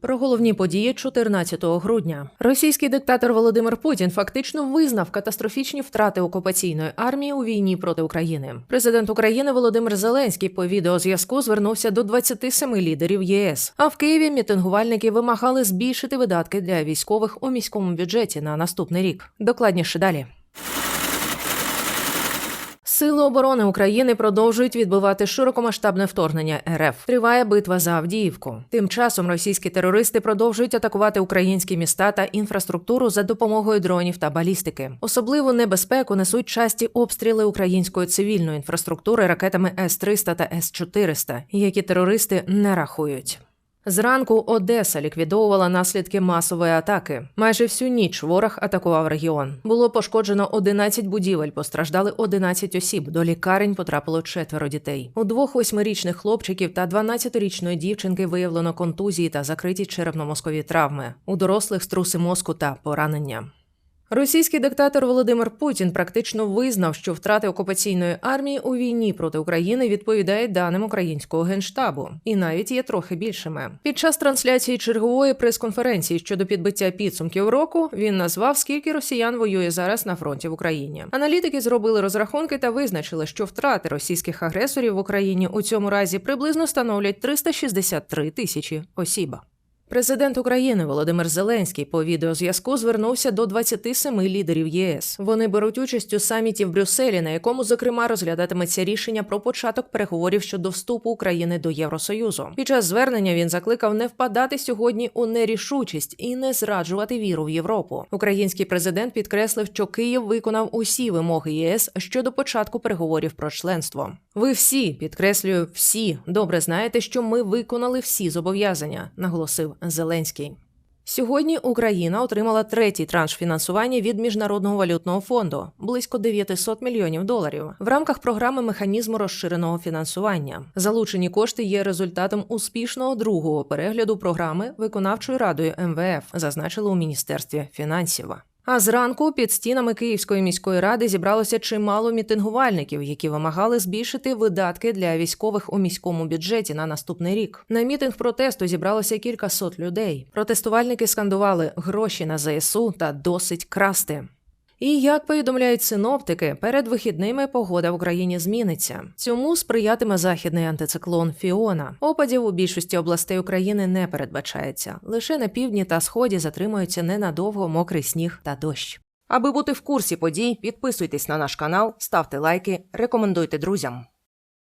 Про головні події 14 грудня російський диктатор Володимир Путін фактично визнав катастрофічні втрати окупаційної армії у війні проти України. Президент України Володимир Зеленський по відеозв'язку звернувся до 27 лідерів ЄС. А в Києві мітингувальники вимагали збільшити видатки для військових у міському бюджеті на наступний рік. Докладніше далі. Сили оборони України продовжують відбивати широкомасштабне вторгнення РФ. Триває битва за Авдіївку. Тим часом російські терористи продовжують атакувати українські міста та інфраструктуру за допомогою дронів та балістики. Особливу небезпеку несуть часті обстріли української цивільної інфраструктури ракетами С-300 та С-400, які терористи не рахують. Зранку Одеса ліквідовувала наслідки масової атаки. Майже всю ніч ворог атакував регіон. Було пошкоджено 11 будівель, постраждали 11 осіб. До лікарень потрапило четверо дітей. У двох восьмирічних хлопчиків та 12-річної дівчинки виявлено контузії та закриті черепно-мозкові травми. У дорослих струси мозку та поранення. Російський диктатор Володимир Путін практично визнав, що втрати окупаційної армії у війні проти України відповідають даним українського генштабу, і навіть є трохи більшими. Під час трансляції чергової прес-конференції щодо підбиття підсумків року він назвав, скільки росіян воює зараз на фронті в Україні. Аналітики зробили розрахунки та визначили, що втрати російських агресорів в Україні у цьому разі приблизно становлять 363 тисячі осіб. Президент України Володимир Зеленський по відеозв'язку звернувся до 27 лідерів ЄС. Вони беруть участь у саміті в Брюсселі, на якому зокрема розглядатиметься рішення про початок переговорів щодо вступу України до Євросоюзу. Під час звернення він закликав не впадати сьогодні у нерішучість і не зраджувати віру в Європу. Український президент підкреслив, що Київ виконав усі вимоги ЄС щодо початку переговорів про членство. Ви всі підкреслюю, всі добре знаєте, що ми виконали всі зобов'язання, наголосив Зеленський. Сьогодні Україна отримала третій транш фінансування від Міжнародного валютного фонду близько 900 мільйонів доларів в рамках програми механізму розширеного фінансування. Залучені кошти є результатом успішного другого перегляду програми виконавчою радою МВФ, зазначили у міністерстві фінансів. А зранку під стінами Київської міської ради зібралося чимало мітингувальників, які вимагали збільшити видатки для військових у міському бюджеті на наступний рік. На мітинг протесту зібралося кілька сот людей. Протестувальники скандували гроші на ЗСУ та досить красти. І як повідомляють синоптики, перед вихідними погода в Україні зміниться. Цьому сприятиме західний антициклон Фіона. Опадів у більшості областей України не передбачається. Лише на півдні та сході затримуються ненадовго мокрий сніг та дощ. Аби бути в курсі подій, підписуйтесь на наш канал, ставте лайки, рекомендуйте друзям.